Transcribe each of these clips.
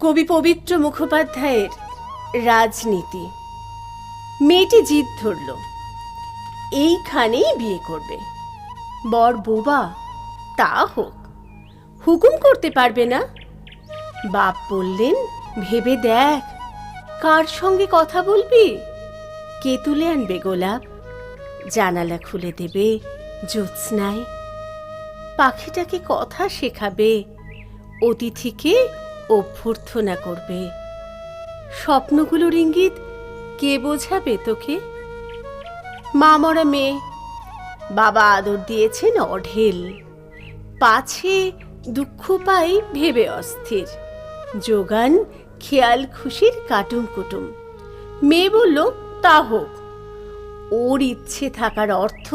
কবি পবিত্র মুখোপাধ্যায়ের রাজনীতি। মেয়েটি জিদ ধরল। এইখানেই বিয়ে করবে। বর বোবা, তা হোক। হুকুম করতে পারবে না। বাপ বললেন, ভেবে দেখ, কার সঙ্গে কথা বলবি? কে তুলে আনবে গোলাপ? জানালা খুলে দেবে, জ্যোৎস্নায়। পাখিটাকে কথা শেখাবে, অতিথিকে অভ্যর্থনা করবে। স্বপ্নগুলোর ইঙ্গিত কে বোঝাবে তোকে? মা মরা মেয়ে, বাবা আদর দিয়েছেন অঢেল। পাছে দুঃখ পাই ভেবে অস্থির। যোগান খেয়াল খুশির কাটুম কুটুম। মেয়ে বলল, তা হোক। ওর ইচ্ছে থাকার অর্থ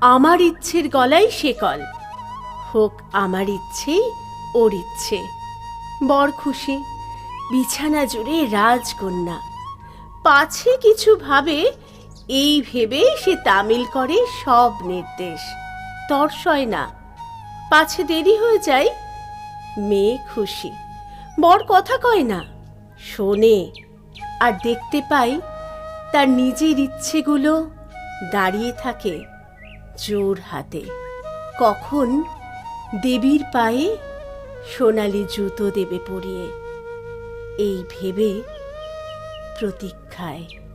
আমার ইচ্ছের গলায় শেকল। হোক আমার ইচ্ছেই ওর ইচ্ছে। বর খুশি। বিছানা জুড়ে রাজকন্যা। পাছে কিছু ভাবে, এই ভেবে সে তামিল করে সব নির্দেশ। তর্সয় না। পাছে দেরি হয়ে যায়, মেয়ে খুশি। বর কথা কয় না, শোনে। আর দেখতে পাই, তার নিজের ইচ্ছেগুলো দাঁড়িয়ে থাকে জোর হাতে। কখন দেবীর পায়ে সোনালি জুতো দেবে পরিয়ে। এই ভেবে প্রতীক্ষায়।